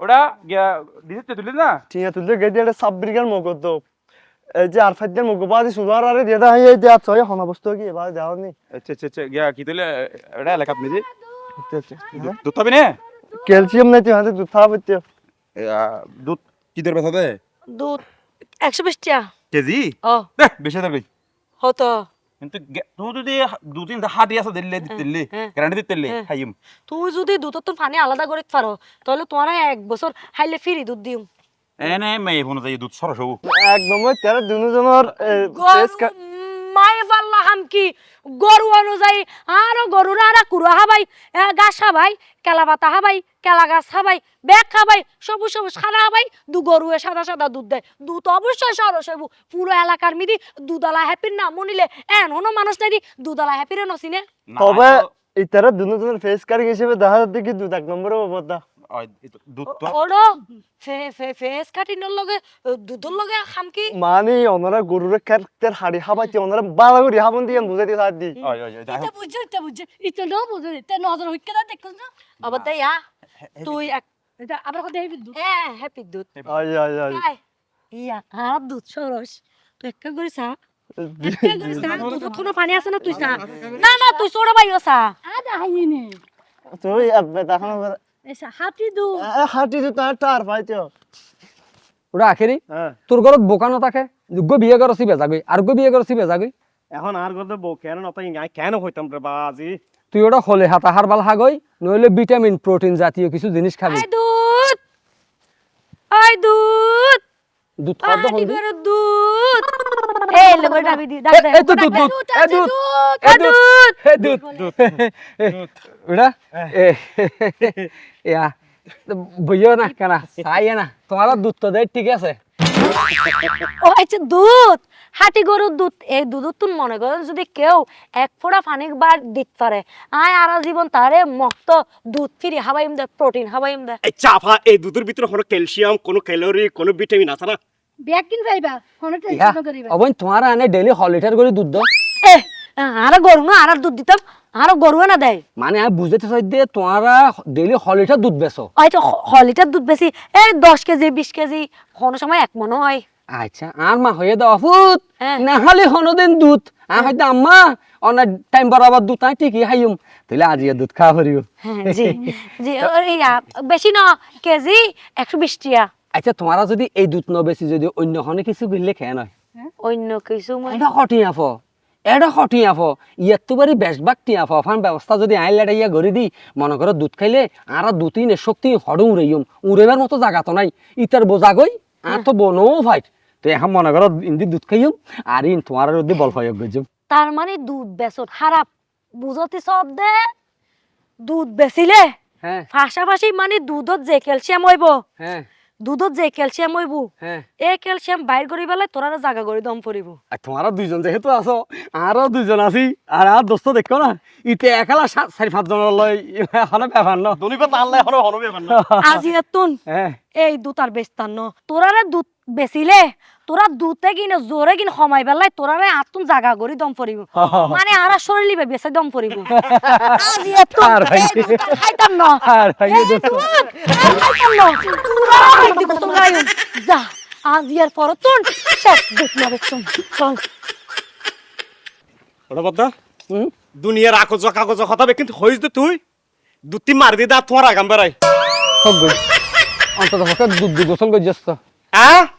ওটা গিয়া দিতে তুলি না? টিয়া তুলতে গেদি এটা সাব্বিরগার মগদ দো এই যে আর ফাইদের মগ বাদি সুদার আরে দিয়ে দা এই যে আচ্ছা হনা বস্তু কি এবার দাও নি আচ্ছা আচ্ছা আচ্ছা গিয়া কি তুলে ওটা এলাকা আপনি যে? আচ্ছা আচ্ছা। দুধ হবে না? ক্যালসিয়াম নাই তুই হাতে দুধ খাওয়া দুধ কি দর বেচা দে দুধ একশো বিশ টাকা কেজি? ও দেখ বেশি দেবে হতো। কিন্তু তুই যদি দু তিন হাটি আছে দিল্লি দিল্লি হ্যাঁ। গ্যারান্টি দিতে হ্যাঁ। খাইম তুই যদি দুধের তোর পানি আলাদা করে পারো তাহলে তোমার এক বছর হাইলে ফিরি দুধ দিম এনে মেয়ে ফোন যাই দুধ সরস একদম তেরো দুজনের মায়ে পাল্লা হাম কি গরু অনুযায়ী আরও গরুর আর কুড়া হাবাই গাছ হাবাই কেলা পাতা হাবাই কেলা গাছ হাবাই বেগ খাবাই সবুজ সবুজ খানা হাবাই দু গরুয়ে সাদা সাদা দুধ দেয়। দুধ অবশ্যই সরস হইব পুরো এলাকার মিদি দুধলা হ্যাপির নাম মনিলে এন হনো মানুষ নাই দি দুধলা হ্যাপিরে নসিনে। না, তবে তো- এই তেরো দুজনের ফেস কারিং হিসেবে দেখা যাচ্ছে কি দুধ এক নম্বরে ফেস কাটিনোর লগে দুধের লগে খাম কি মানে ওনারা গরুরে ক্যারেক্টার হাড়ি হাবাইতে ওনারা বালা করে হাবন দিয়ে বুঝাইতে সাথ দি হোক। বুঝছ এটা বুঝছ এটা নাও বুঝো এটা নজর হইকে দা দেখো না আবার তাই আ তুই এক এটা আবার কথা হেবি দুধ হ্যাঁ হ্যাপি দুধ আই আই আই ইয়া আর দুধ সরস তুই একটা করে চা একটা দুধ কোনো পানি আছে না তুই চা না না তুই সোড়া বাইও চা আদা হাইনে তুই আব্বে তখন এসা হাতি দুধ হাঁটি তো তার টার পাইছো আখেরি। হ্যাঁ। তোর ঘৰত বোকা নথাকে? যোগ্য বিয়ে করছি বেজাগৈ আৰু বিয়ে করছি বেজাগৈ এখন আর কথা বউ কেন নতাই নাই কেন হইতাম রে বাজি তুই ওটা হলে হাতা হার বাল হাগৈ নইলে ভিটামিন প্রোটিন জাতীয় কিছু জিনিস খাবি। দুধ! দুধ! দুধ! দুধ দুধ এ দুধ এ দুধ এ দুধ। ওটা এ ইয়া বইও না কেন চাই না। তোমার দুধ তো দেয় ঠিক আছে। ও আচ্ছা দুধ। হাটি গরুর দুধ এই দুধ তুন মনে করেন যদি কেউ এক ফোঁটা পানি বার দিতে পারে আয় আর জীবন তারে মক্ত দুধ ফিরি হাবাইম দে প্রোটিন হাবাইম দে। এই চাপা এই দুধের ভিতরে কোনো ক্যালসিয়াম কোনো ক্যালোরি কোনো ভিটামিন আছে না? ব্যাগ কিন পাইবা কোনো টেনশন করিবা। অবন তোমার আনে ডেইলি হ লিটার করে দুধ দাও। এ আর গরু না আর দুধ দিতাম আর গরু না দেয়। মানে আমি বুঝতে চাই যে তোমারা ডেইলি হ লিটার দুধ বেচো। হয়তো হ লিটার দুধ বেশি এই দশ কেজি বিশ কেজি কোনো সময় এক মনে হয়। আচ্ছা আর মা হয়ে দাও হ্যাঁ। না হলে হনদিন দুধ। আর হয়তো আম্মা অনেক টাইম বরাবর দুধ আই ঠিকই হাইম তাহলে আজ দুধ খাওয়া পারিব হ্যাঁ, জি জি বেশি না কেজি একশো বিশ টিয়া। আচ্ছা তোমারা যদি এই দুধ ন বেশি যদি অন্য হনে কিছু গিললে খেয়ে নয় অন্য কিছু এটা কটি আফ। এটা কটি আফ। ইয়াত তো বাড়ি বেশবাগ টি আফ। ফান ব্যবস্থা যদি আইলে ইয়া গড়ি দি মনে করো দুধ খাইলে আর দুতিন শক্তি হড় উড়াইম উড়েবার মতো জায়গা তো নাই। ইতার বোঝা গই আর তো বনো ফাইট তো এখন মনে করো ইন্দি দুধ খাইম আর ইন তোমার যদি বল ফাইক গজম তার মানে দুধ বেচন খারাপ বুঝতে সব দে। দুধ বেচিলে হ্যাঁ পাশাপাশি মানে দুধত যে ক্যালসিয়াম হইব। হ্যাঁ দুধত যে ক্যালসিয়াম হইব হ্যাঁ এই ক্যালসিয়াম বাইর করি পেলাই তোরা জাগা করে দম পড়িব আর তোমারও দুইজন যেহেতু আছো আরও দুইজন আছি আর আর দোস্ত দেখো না ইতে একালা সাত চারি পাঁচজনের লয় এখনও ব্যাপার ন। দলিবা টানলে এখনও হনো ব্যাপার না। আজি তুন হ্যাঁ এই দুতার বেস্তান্ন ন। তোরারে দুধ বেচিলে তোরা দুধে কিনে জোরে কিনে সময় পেলাই তোরারে আতুন জাগা করে দম পড়িব মানে আর শরীর লিবে বেচে দম পড়িব আজি এতুন আর ভাই। এই দুধ খাইতাম না। আর ভাই এই দুধ আর খাইতাম না। তোরা দিব তোরা যা আজ ইয়ার পর তুন শেষ দুধ না বেচুন চল। ওটা বদ্দা? দুনিয়ার আকজ কাগজ হতাবে কিন্তু হইস তো তুই। দুটি মার দি দা তোমার আগাম বেড়াই সব গই অন্তত দুধ দুধ গোসল গই যাস্ত 啊？